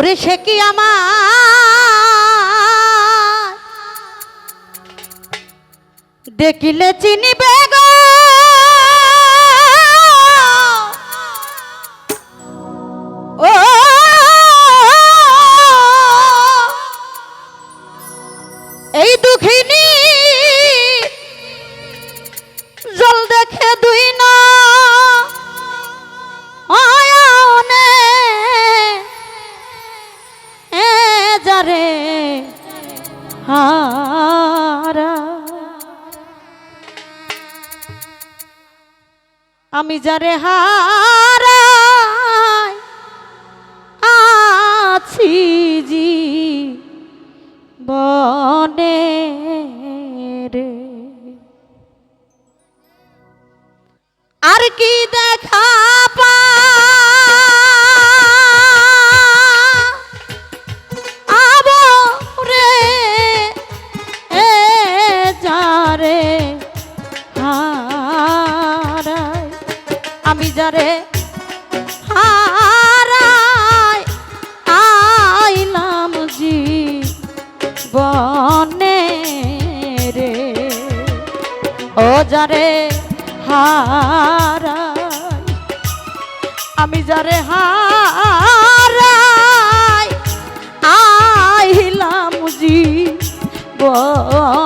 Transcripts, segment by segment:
ওরে সে কি আমার? দেখিলে চিনিবে যারে হারা। আমি যারে হারাই আছি জি বনে রে। আর কি দেখা যারে হারাই আইলাম জি বনে রে। ও যারে হারাই আমি যারে হারাই আইলাম জি বনে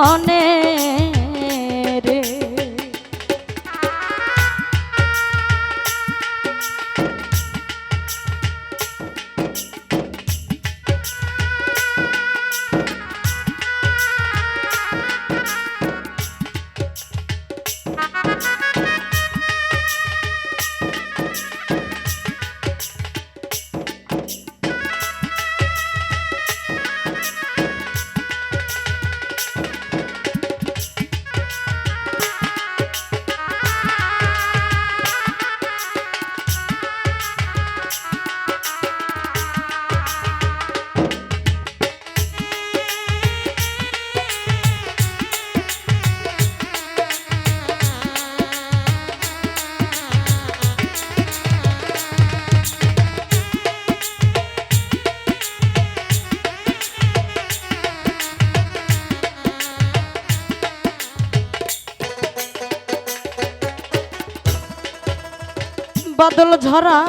ঝরা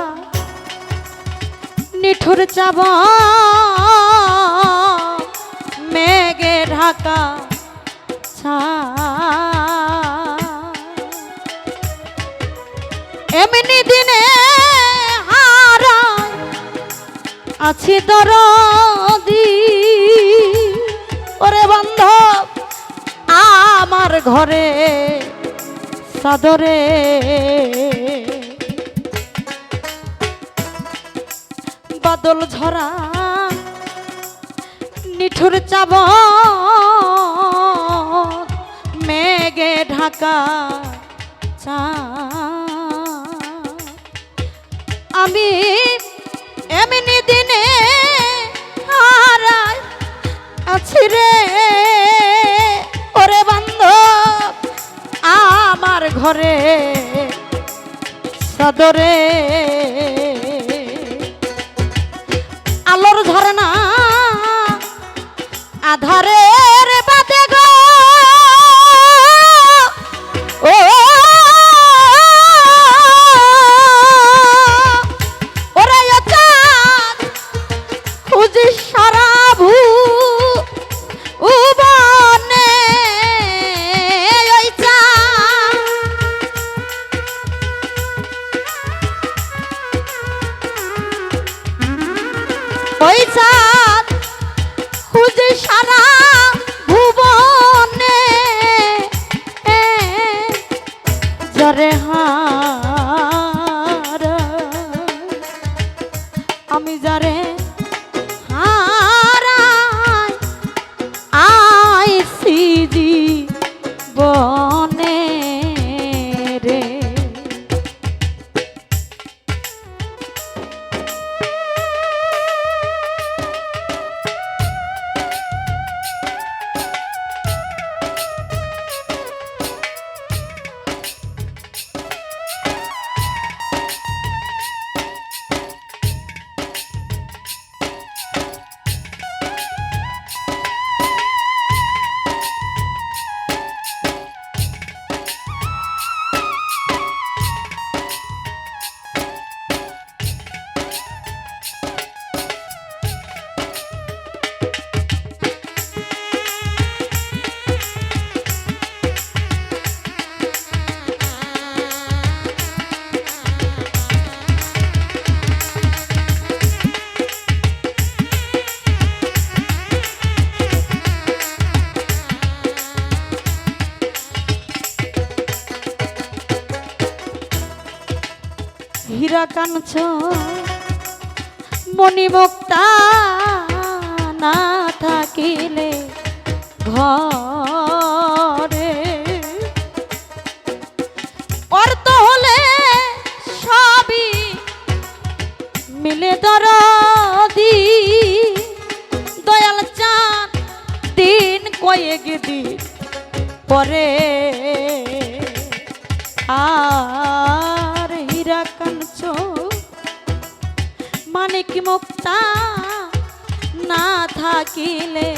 নিঠুর চাব, মেঘে ঢাকা ছা এমনি দিনে হারা আছি দরদি। ওরে বান্ধব, আমার ঘরে সাদরে বাদল ঝরা, নিঠুর চাব, মেঘে ঢাকা চাঁদ। আমি এমনি দিনে হারাই আছি রে ওরে বান্ধব, আমার ঘরে সদরে আমি যারে কাঞ্চ মণিমুক্তা না থাকিলে ঘরে থাকিলে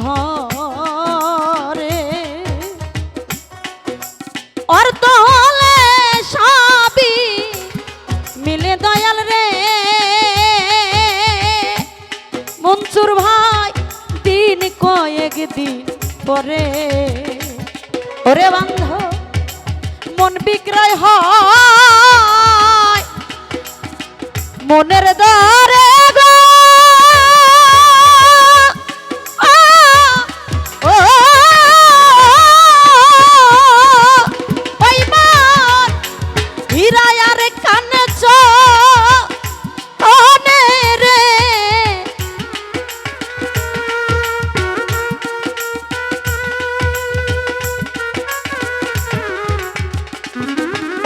ঘরে। অর্থ হলে সবই মিলে দয়াল রে। মনসুর ভাই, দিন কয়েক দিন পরে। ওরে বান্ধ, মন বিক্রয় হয়। মনের দ্বারে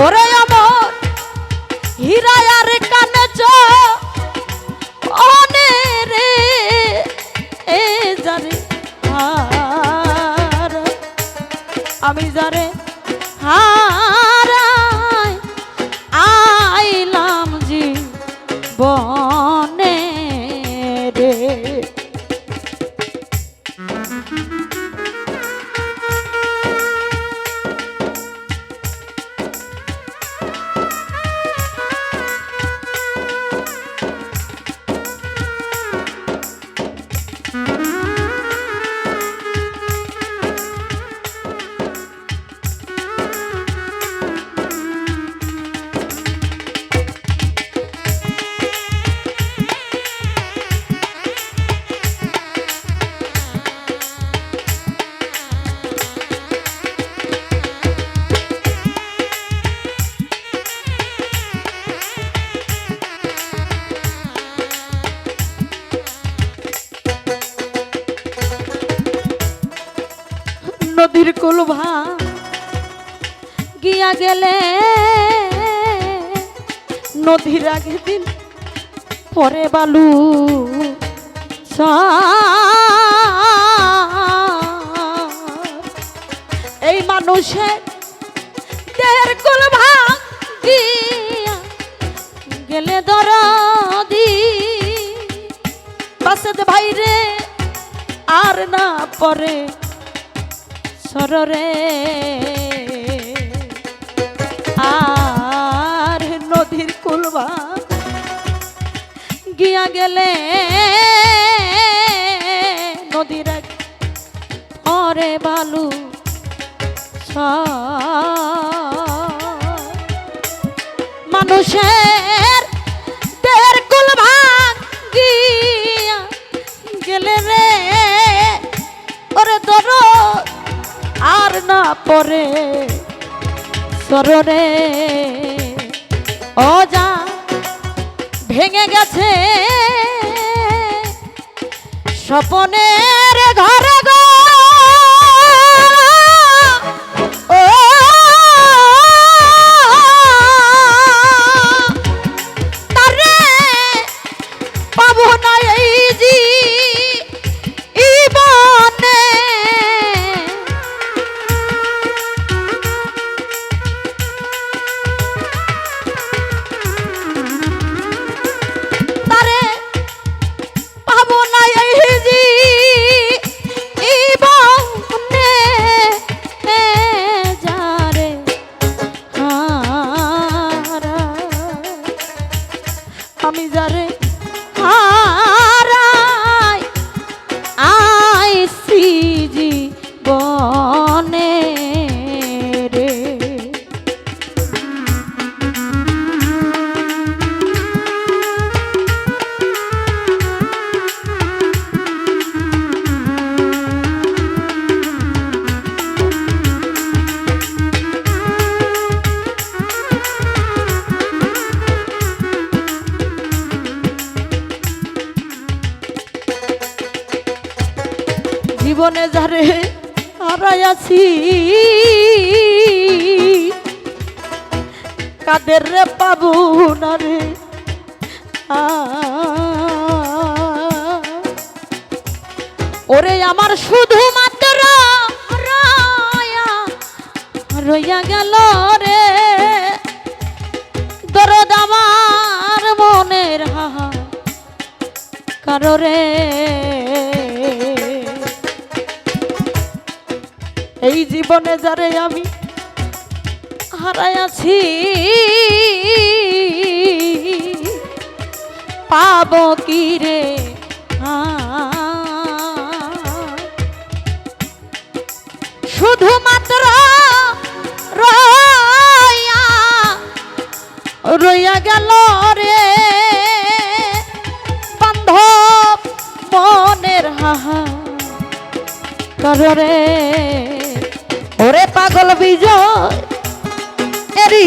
ওরে আমার হীরায়ার কানে চনে এ যারে আমি যারে হারাই নদীর আগে দিন পরে বালু এই মানুষের দেহের কুল ভাঙিয়া গেলে দরদি। বাসেদ ভাই রে আর না পরে সররে। কুলবা গিয়া গেলে নদীর পরে বালু মানুষের দেহের কুল ভাঙিয়া গেলে রে, ওরে দর আর না পরে সররে। অজা ভেঙে গেছে। স্বপনের ঘর জীবনে যারে হারাইয়াছি কাদের রে পাবো না রে? ওরে আমার শুধুমাত্র রইয়া গেল রে। জীবনে যারে আমি হারাই আছি পাবো কি রে? শুধুমাত্র রয়া রইয়া গেল রে। বান্ধব মনের হাহা কররে ওরে পাগল বিজয়। এরি